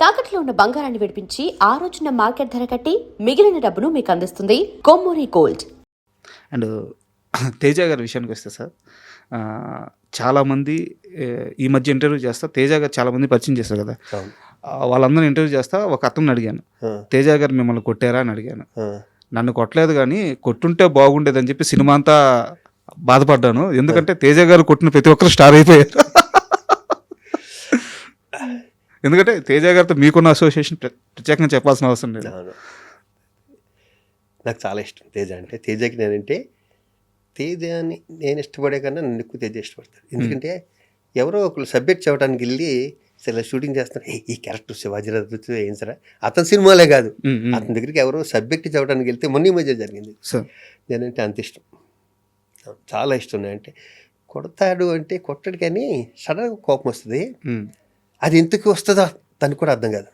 తాకట్లో ఉన్న బంగారాన్ని విడిపించి ఆ రోజున మార్కెట్ ధర కట్టి మిగిలిన డబ్బును మీకు అందిస్తుంది కొమ్మూరి గోల్డ్. అండ్ తేజ గారి విషయానికి వస్తే సార్ చాలామంది ఈ మధ్య ఇంటర్వ్యూ చేస్తా తేజ గారు చాలామంది పరిచయం చేస్తారు కదా. వాళ్ళందరూ ఇంటర్వ్యూ చేస్తా ఒక అతను అడిగాను. తేజ గారు మిమ్మల్ని కొట్టారా అని అడిగాను. నన్ను కొట్టలేదు కానీ కొట్టుంటే బాగుండేదని చెప్పి సినిమా అంతా బాధపడ్డాను. ఎందుకంటే తేజ గారు కొట్టిన ప్రతి ఒక్కరు స్టార్ అయిపోయారు. ఎందుకంటే తేజ గారితో మీకున్న అసోసియేషన్ ప్ర- ప్రత్యేకంగా చెప్పాల్సిన అవసరం లేదు. నాకు చాలా ఇష్టం తేజ అంటే. తేజకి నేనంటే తేజని నేను ఇష్టపడే కన్నా నన్ను ఎక్కువ తేజ ఇష్టపడతాడు. ఎందుకంటే ఎవరో ఒకరు సబ్జెక్ట్ చెప్పడానికి వెళ్ళి సరే షూటింగ్ చేస్తారు "ఏ, ఈ క్యారెక్టర్ శివాజీరాజు ఏం సరే? అతని సినిమాలే కాదు. అతని దగ్గరికి ఎవరో సబ్జెక్ట్ చెప్పడానికి వెళ్తే మొన్న మధ్య జరిగింది. నేనంటే అంత ఇష్టం. చాలా ఇష్టం అంటే కొడతాడు అంటే కొట్టడు కానీ సడన్గా కోపం వస్తుంది. అది ఎందుకు వస్తుందో? తనకు కూడా అర్థం కాదు.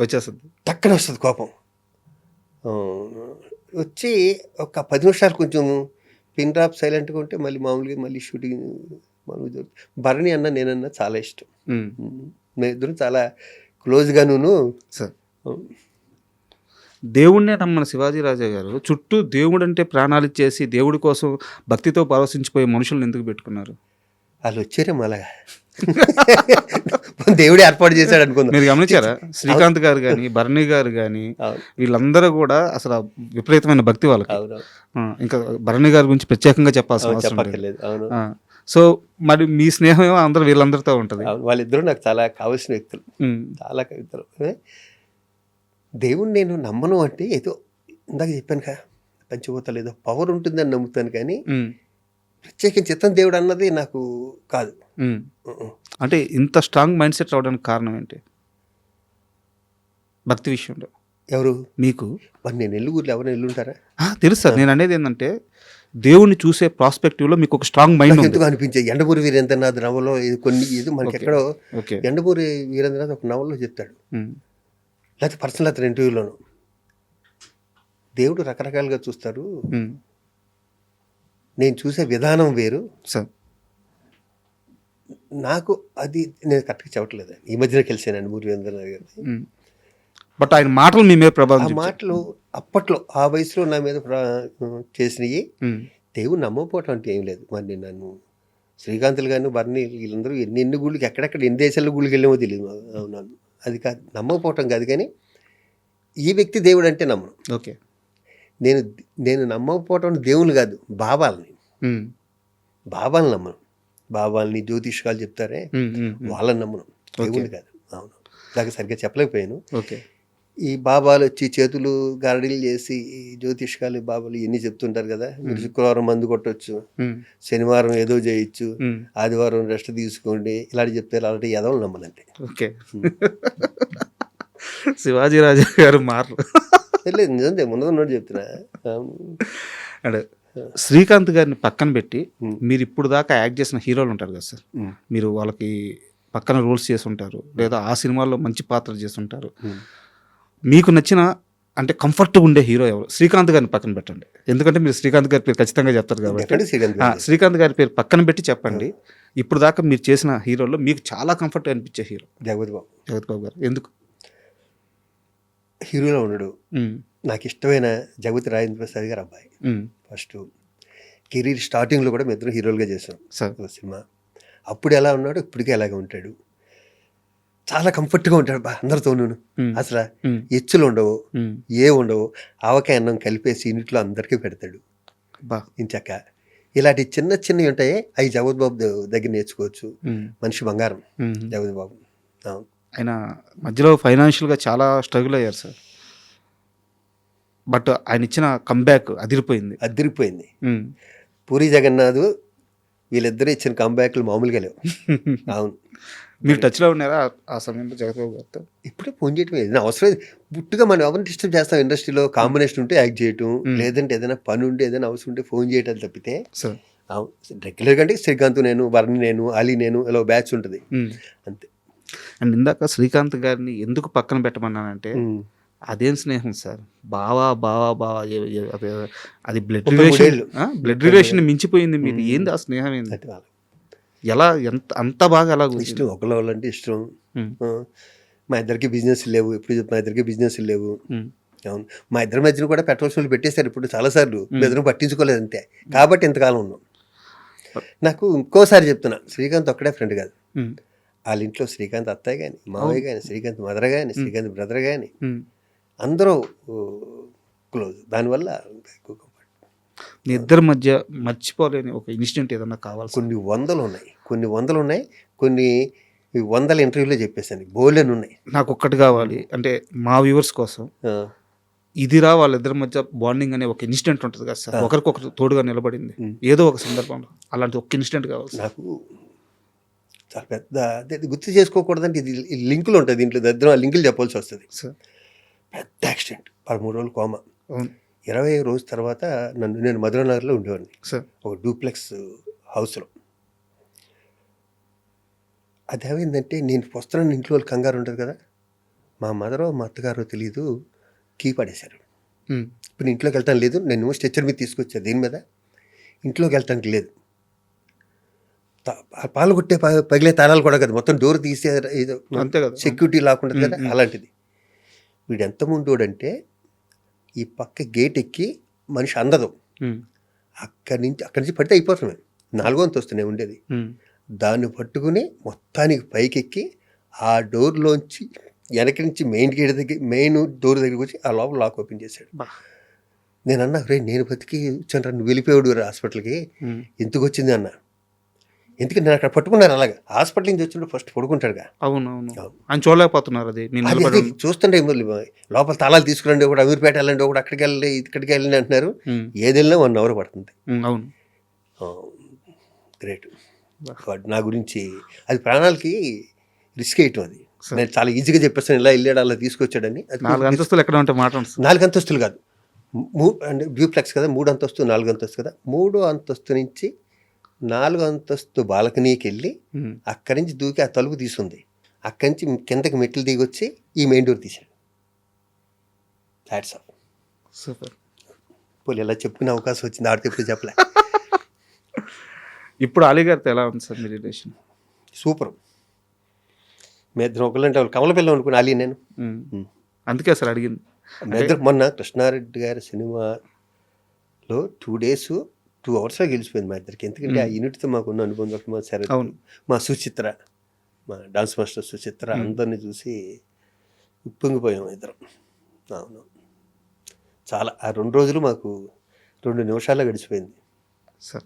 వచ్చేస్తుంది. టక్కన వస్తుంది కోపం. వచ్చి ఒక పది నిమిషాలు కొంచెం పిన్ డ్రాప్ సైలెంట్గా ఉంటే మళ్ళీ మామూలుగా మళ్ళీ షూటింగ్ మామూలుగా జరుగుతుంది. భరణి అన్న నేనన్నా చాలా ఇష్టం. మేము. ఇద్దరం చాలా క్లోజ్గాను సార్. దేవుణ్ణే నమ్మని శివాజీ రాజా గారు చుట్టూ దేవుడు అంటే ప్రాణాలు ఇచ్చేసి దేవుడి కోసం భక్తితో పరవశించిపోయే మనుషులను ఎందుకు పెట్టుకున్నారు? వాళ్ళు వచ్చారే మళ్ళా. దేవుడే ఏర్పాటు చేశాడు అనుకుందాం. మీరు గమనించారా? శ్రీకాంత్ గారు కానీ భరణి గారు కానీ వీళ్ళందరూ కూడా అసలు విపరీతమైన భక్తి వాళ్ళకి. ఇంకా భరణి గారి గురించి ప్రత్యేకంగా చెప్పాల్సిన అవసరం సో మరి మీ స్నేహం ఏమో అందరూ వీళ్ళందరితో ఉంటుంది. వాళ్ళిద్దరూ నాకు చాలా కావాల్సిన వ్యక్తులు. చాలా కవితలు ఏ? దేవుణ్ణి నేను నమ్మను అంటే ఏదో ఇందాక చెప్పాను కదా పంచభూతాలు ఏదో పవర్ ఉంటుందని నమ్ముతాను కానీ ప్రత్యేకించి చిత్తం దేవుడు అన్నది నాకు కాదు. అంటే ఇంత స్ట్రాంగ్ మైండ్ సెట్ రావడానికి కారణం ఏంటి? భక్తి విషయంలో. ఎవరు? మీకు? మరి నేను ఎల్లుగురిలో ఎవరైనా ఎల్లుంటారా? తెలుసు సార్. నేను అనేది ఏంటంటే దేవుణ్ణి చూసే ప్రాస్పెక్టివ్లో మీకు ఒక స్ట్రాంగ్ మైండ్ ఎందుకు అనిపించే ఎండమూరి వీరేంద్రనాథ్ నవలో ఇది కొన్ని ఇది మనకి. ఎక్కడో ఎండమూరి వీరేంద్రనాథ్ ఒక నవల్లో చెప్తాడు. లేకపోతే పర్సనల్ అతని ఇంటర్వ్యూలోను దేవుడు రకరకాలుగా చూస్తారు. నేను చూసే విధానం వేరు. సార్. నాకు అది నేను కరెక్ట్గా చెప్పట్లేదు. ఈ మధ్యన కలిసాను ఎండమూరి వీరేంద్రనాథ్ గారిని. బట్ ఆయన మాటలు మీ మీద ప్రభావం ఆ. మాటలు అప్పట్లో ఆ వయసులో నా మీద చేసినవి దేవుడు నమ్మకపోవటం అంటే ఏం లేదు. మరి నేను నన్ను శ్రీకాంతులు గాను బర్ని వీళ్ళందరూ ఎన్ని ఎన్ని గుళ్ళకి ఎక్కడెక్కడ ఎన్ని దేశాల గుళ్ళకి వెళ్ళామో తెలియదు అవునాను అది కాదు. నమ్మకపోవటం కాదు కానీ ఈ వ్యక్తి దేవుడు అంటే నమ్మను. ఓకే. నేను నేను నమ్మకపోవటం దేవుని కాదు బాబాలని. ఉమ్, బాబాలను నమ్మను. బాబాలని జ్యోతిష్కాలు చెప్తారే. వాళ్ళని నమ్మను. దేవుని కాదు. అవును. దాకా సరిగ్గా చెప్పలేకపోయాను. ఓకే. ఈ బాబాలు వచ్చి చేతులు గారడీలు చేసి ఈ జ్యోతిష్కాలు బాబాలు ఇవన్నీ చెప్తుంటారు కదా. మీరు శుక్రవారం మందు కొట్టొచ్చు శనివారం ఏదో చేయొచ్చు ఆదివారం రెస్ట్ తీసుకోండి ఇలాంటి చెప్తారు. అలాంటి ఎదవలు నమ్మనంటే ఓకే. శివాజీ రాజా గారు మాటలు లేదు నిజంగా ఉన్నదన్నట్టు చెప్తున్నా. అండ్ శ్రీకాంత్ గారిని పక్కన పెట్టి. మీరు ఇప్పుడు దాకా యాక్ట్ చేసిన హీరోలు ఉంటారు కదా సార్. మీరు వాళ్ళకి పక్కన రోల్స్ చేసి ఉంటారు లేదా ఆ సినిమాల్లో మంచి పాత్ర చేసి ఉంటారు. మీకు నచ్చిన అంటే కంఫర్ట్గా ఉండే హీరో ఎవరు? శ్రీకాంత్ గారిని పక్కన పెట్టండి. ఎందుకంటే మీరు శ్రీకాంత్ గారి పేరు ఖచ్చితంగా చెప్తారు కాబట్టి. శ్రీకాంత్ గారు? పేరు పక్కన పెట్టి చెప్పండి. ఇప్పుడు దాకా మీరు చేసిన హీరోల్లో మీకు చాలా కంఫర్ట్ అనిపించే హీరో. జగపతి బాబు. జగత్ బాబు గారు. ఎందుకు? హీరోలో ఉన్నాడు ఉమ్, నాకు ఇష్టమైన జగపతి రాజేంద్ర ప్రసాద్ గారు అబ్బాయి. ఫస్ట్. కెరీర్ స్టార్టింగ్లో కూడా మేము ఇద్దరు హీరోలుగా చేసాం ఒక సినిమా. అప్పుడు ఎలా ఉన్నాడు ఇప్పటికే అలాగే ఉంటాడు. చాలా కంఫర్ట్గా ఉంటాడు బా అందరితోనూ. ఉమ్, అసలు ఎచ్చులు ఉండవు ఏ ఉండవు. ఆవకాయ అన్నం కలిపేసి ఇంట్లో అందరికీ పెడతాడు. బా. ఇంచక్క. ఇలాంటి చిన్న చిన్నవి ఉంటాయి. అవి జగత్ బాబు దగ్గర నేర్చుకోవచ్చు. మనిషి బంగారం. జగత్ బాబు. ఆయన మధ్యలో ఫైనాన్షియల్గా చాలా స్ట్రగుల్ అయ్యారు సార్. బట్ ఆయన ఇచ్చిన కంబ్యాక్ అదిరిపోయింది. అదిరిపోయింది. పూరి జగన్నాథ్ వీళ్ళిద్దరూ ఇచ్చిన కంబ్యాక్లు మామూలుగా లేవు. అవును. మీరు టచ్లో ఉన్నారా ఆ- సమయంలో జగత్బాబు గారితో? ఇప్పుడే ఫోన్ చేయటం ఏదైనా అవసరం లేదు. పుట్టుగా మనం ఎవరిని డిస్టర్బ్ చేస్తాం ఇండస్ట్రీలో కాంబినేషన్ ఉంటే యాక్ట్ చేయటం. లేదంటే ఏదైనా పని ఉంటే ఏదైనా అవసరం ఉంటే ఫోన్ చేయటం తప్పితే సార్. రెగ్యులర్ అంటే శ్రీకాంత్ నేను వర్ణి నేను అలీ నేను ఇలా బ్యాచ్ ఉంటుంది. అంతే. అండ్ ఇందాక శ్రీకాంత్ గారిని ఎందుకు పక్కన పెట్టమన్నానంటే. అదేం స్నేహం సార్? బావా బావా బావా అదే- బ్లడ్ రిలేషన్. బ్లడ్ రిలేషన్ మించిపోయింది మీరు ఏంది ఆ స్నేహం ఏంది? ఎలా ఎంత అంత బాగా ఎలా? ఇష్టం ఒకళ్ళ వాళ్ళంటే ఇష్టం. మా ఇద్దరికి బిజినెస్ లేవు. చెప్పు, మా ఇద్దరికి బిజినెస్ లేవు. అవును. మా ఇద్దరి మధ్యన కూడా పెట్రోల్ షోలు పెట్టేశారు ఇప్పుడు చాలాసార్లు. మీ ఇద్దరు పట్టించుకోలేదు అంతే కాబట్టి ఇంతకాలం ఉన్నాం. నాకు ఇంకోసారి చెప్తున్నా శ్రీకాంత్ ఒక్కడే ఫ్రెండ్ కాదు. వాళ్ళ ఇంట్లో శ్రీకాంత్ అత్తయ్య కానీ మావయ్య కానీ శ్రీకాంత్ మదర్ కానీ శ్రీకాంత్ బ్రదర్ కానీ. అందరూ క్లోజ్. దానివల్ల. మీ ఇద్దరి మధ్య మర్చిపోలేని ఒక ఇన్సిడెంట్ ఏదన్నా కావాల్సి కొన్ని వందలు ఉన్నాయి కొన్ని వందలు ఉన్నాయి కొన్ని వందల ఇంటర్వ్యూలో చెప్పేసాను బోలెన్ ఉన్నాయి నాకు ఒక్కటి కావాలి. అంటే మా వ్యూవర్స్ కోసం. ఇదిరా వాళ్ళిద్దరి మధ్య బాండింగ్ అనే ఒక ఇన్సిడెంట్ ఉంటుంది కదా సార్. ఒకరికొకరు తోడుగా నిలబడింది. ఏదో ఒక సందర్భంలో. అలాంటి ఒక ఇన్సిడెంట్ కావాలి నాకు చాలా పెద్ద గుర్తు చేసుకోకూడదంటే ఇది లింకులు ఉంటుంది దీంట్లో దగ్గర ఆ లింకులు చెప్పాల్సి వస్తుంది. సార్ పెద్ద యాక్సిడెంట్ పదమూడు రోజులు కోమ ఇరవై రోజు తర్వాత నన్ను నేను మధురనగర్లో ఉండేవాడిని. సార్ ఒక డూప్లెక్స్ హౌస్లో. అది ఏమైందంటే నేను వస్తున్నాను ఇంట్లో వాళ్ళు కంగారు ఉంటుంది కదా. మా మదరో మా అత్తగారో తెలియదు కీ పడేశారు. ఉమ్, ఇప్పుడు ఇంట్లోకి వెళ్తాను లేదు నేను స్ట్రెచ్చర్ మీద తీసుకొచ్చా దీని మీద? ఇంట్లోకి వెళ్ళటానికి లేదు. పాలు కొట్టే పగిలే తాళాలు కూడా కదా. మొత్తం డోర్ తీసే అంతే కదా. సెక్యూరిటీ లాక్కుంటుంది కదా. అలాంటిది. వీడు ఎంత ముందోడంటే ఈ పక్క గేట్ ఎక్కి మనిషి అందదు. అక్కడి నుంచి అక్కడి నుంచి పడితే అయిపోతాం మేము. నాలుగో అంతస్తునే ఉండేది. ఉమ్, దాన్ని పట్టుకుని మొత్తానికి పైకెక్కి ఆ డోర్లోంచి వెనక నుంచి మెయిన్ గేట్ దగ్గర మెయిన్ డోర్ దగ్గరికి వచ్చి ఆ లోపల లాక్ ఓపెన్ చేశాడు. నేను అన్నా రే నేను బతికి వచ్చాను రా నువ్వు వెళ్ళిపోయాడు హాస్పిటల్కి. ఎందుకు వచ్చింది అన్న? ఎందుకంటే నేను అక్కడ పట్టుకున్నాను అలాగా. హాస్పిటల్ నుంచి వచ్చినప్పుడు ఫస్ట్ పడుకుంటాడుగా. అవును అవును. అవును. ఆయన చూడలేకపోతున్నారు అది. చూస్తుంటే లోపల తాళాలు తీసుకురండి ఒకటి అమీర్పేట వెళ్ళండి ఒకటి అక్కడికి వెళ్ళి ఇక్కడికి వెళ్ళండి అంటున్నారు. ఏది వెళ్ళినా వన్ అవర్ పడుతుంది. అవును. గ్రేట్. నా గురించి అది ప్రాణాలకి రిస్క్ వేయటం అది. నేను చాలా ఈజీగా చెప్పేస్తాను ఇలా వెళ్ళాడు అలా తీసుకొచ్చాడని. నాలుగు అంతస్తులు ఎక్కడ ఉంటే నాలుగు అంతస్తులు కాదు. మూ అంటే డ్యూప్లెక్స్ కదా మూడు అంతస్తు నాలుగు అంతస్తు కదా. మూడో అంతస్తు నుంచి నాలుగు అంతస్తు బాల్కనీకి వెళ్ళి అక్కడి నుంచి దూకి ఆ తలుపు తీసుంది. అక్కడి నుంచి కిందకి మెట్లు దిగి వచ్చి ఈ మెయిన్ డోర్ తీశాడు. Hats off super. పోలీ ఇలా చెప్పుకునే అవకాశం వచ్చింది ఆడితే ఎప్పుడు చెప్పలే. ఇప్పుడు అలీ గారితో ఎలా ఉంది సార్ మీ రిలేషన్? సూపర్. మీ ఇద్దరు ఒకళ్ళంటే వాళ్ళు కమల పిల్ల అనుకుని అలీ నేను. అందుకే సార్ అడిగింది. మీ ఇద్దరు మొన్న కృష్ణారెడ్డి గారి సినిమాలో టూ డేస్ టూ అవర్స్లో గెలిచిపోయింది మా ఇద్దరికి. ఎందుకంటే ఆ యూనిట్తో మాకున్న అనుబంధం మా అవును. మా సుచిత్ర మా డాన్స్ మాస్టర్ సుచిత్ర అందరిని చూసి ఉప్పొంగిపోయాం ఇద్దరం. అవును. చాలా ఆ రెండు రోజులు మాకు రెండు నిమిషాల్లో గడిచిపోయింది. సార్.